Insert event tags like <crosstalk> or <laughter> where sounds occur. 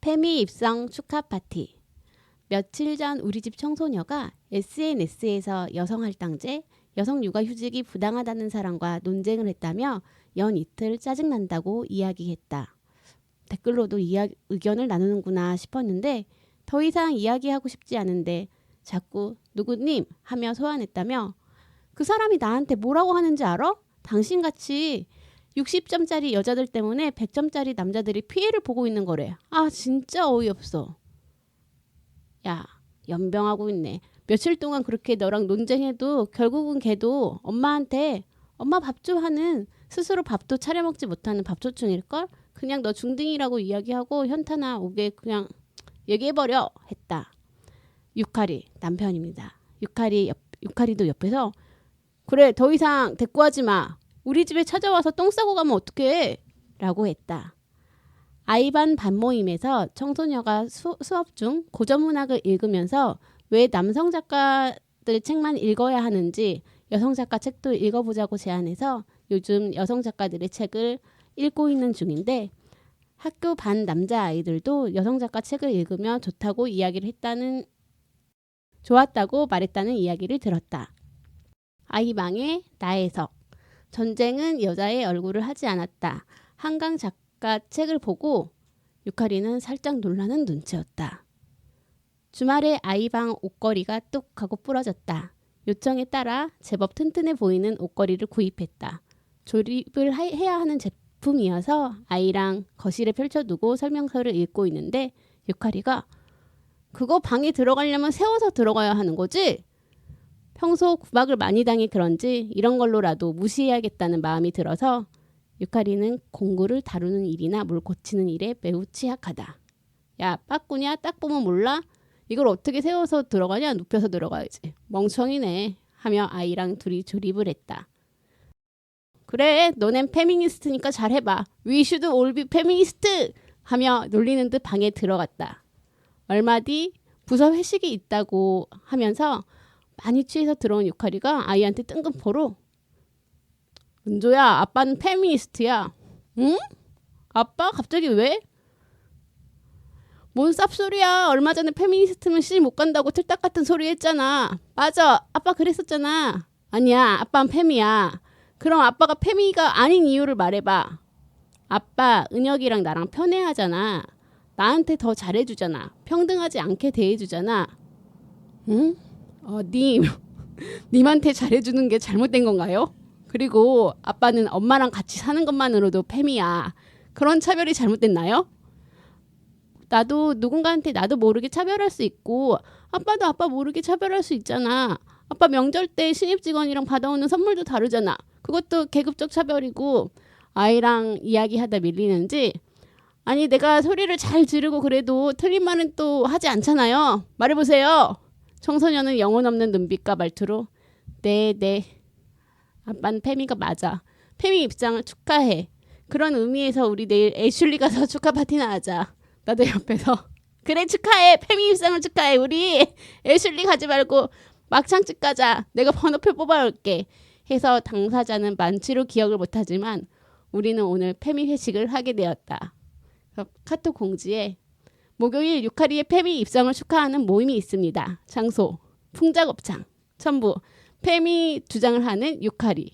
페미 입성 축하 파티. 며칠 전 우리 집 청소녀가 SNS에서 여성 할당제, 여성 육아 휴직이 부당하다는 사람과 논쟁을 했다며 연 이틀 짜증난다고 이야기했다. 댓글로도 이야, 의견을 나누는구나 싶었는데 더 이상 이야기하고 싶지 않은데 자꾸 누구님 하며 소환했다며 그 사람이 나한테 뭐라고 하는지 알아? 당신같이 60점짜리 여자들 때문에 100점짜리 남자들이 피해를 보고 있는 거래. 아 진짜 어이없어. 야 연병하고 있네. 며칠 동안 그렇게 너랑 논쟁해도 결국은 걔도 엄마한테 엄마 밥 줘 하는 스스로 밥도 차려 먹지 못하는 밥조충일걸? 그냥 너 중딩이라고 이야기하고 현타나 오게 그냥 얘기해버려 했다. 유카리 남편입니다. 유카리 옆, 유카리도 옆에서 그래 더 이상 대꾸하지 마. 우리 집에 찾아와서 똥 싸고 가면 어떡해? 라고 했다. 아이반 반모임에서 청소녀가 수, 수업 중 고전문학을 읽으면서 왜 남성 작가들 책만 읽어야 하는지 여성 작가 책도 읽어보자고 제안해서 요즘 여성 작가들의 책을 읽고 있는 중인데 학교 반 남자 아이들도 여성 작가 책을 읽으며 좋다고 이야기를 했다는 좋았다고 말했다는 이야기를 들었다. 아이방의 나해석 전쟁은 여자의 얼굴을 하지 않았다. 한강 작가 책을 보고 유카리는 살짝 놀라는 눈치였다. 주말에 아이방 옷걸이가 뚝 하고 부러졌다. 요청에 따라 제법 튼튼해 보이는 옷걸이를 구입했다. 조립을 하, 해야 하는 제품이어서 아이랑 거실에 펼쳐두고 설명서를 읽고 있는데 유카리가 그거 방에 들어가려면 세워서 들어가야 하는 거지? 평소 구박을 많이 당해 그런지 이런 걸로라도 무시해야겠다는 마음이 들어서 유카리는 공구를 다루는 일이나 물 고치는 일에 매우 취약하다. 야, 빠꾸냐? 딱 보면 몰라? 이걸 어떻게 세워서 들어가냐? 눕혀서 들어가야지. 멍청이네. 하며 아이랑 둘이 조립을 했다. 그래, 너넨 페미니스트니까 잘해봐. We should all be feminist! 하며 놀리는 듯 방에 들어갔다. 얼마 뒤 부서 회식이 있다고 하면서 많이 취해서 들어온 유카리가 아이한테 뜬금포로 은조야 아빠는 페미니스트야. 응? 아빠? 갑자기 왜? 뭔 쌉소리야. 얼마 전에 페미니스트면 시집 못 간다고 틀딱 같은 소리 했잖아. 맞아. 아빠 그랬었잖아. 아니야. 아빠는 페미야. 그럼 아빠가 페미가 아닌 이유를 말해봐. 아빠 은혁이랑 나랑 편애하잖아. 나한테 더 잘해주잖아. 평등하지 않게 대해주잖아. 응? 어, 님, <laughs> 님한테 잘해주는 게 잘못된 건가요? 그리고 아빠는 엄마랑 같이 사는 것만으로도 팸이야. 그런 차별이 잘못됐나요? 나도 누군가한테 나도 모르게 차별할 수 있고 아빠도 아빠 모르게 차별할 수 있잖아. 아빠 명절 때 신입 직원이랑 받아오는 선물도 다르잖아. 그것도 계급적 차별이고 아이랑 이야기하다 밀리는지 아니 내가 소리를 잘 지르고 그래도 틀린 말은 또 하지 않잖아요. 말해 보세요. 청소년은 영혼 없는 눈빛과 말투로 네, 네. 아빠는 페미가 맞아. 페미 입장을 축하해. 그런 의미에서 우리 내일 애슐리 가서 <laughs> 축하 파티나 하자. 나도 옆에서 <laughs> 그래 축하해. 페미 입장을 축하해. 우리 애슐리 가지 말고 막창집 가자. 내가 번호표 뽑아올게. 해서 당사자는 만취로 기억을 못하지만 우리는 오늘 페미 회식을 하게 되었다. 카톡 공지에 목요일 유카리의 페미 입성을 축하하는 모임이 있습니다. 장소 풍작업장 첨부 페미 주장을 하는 유카리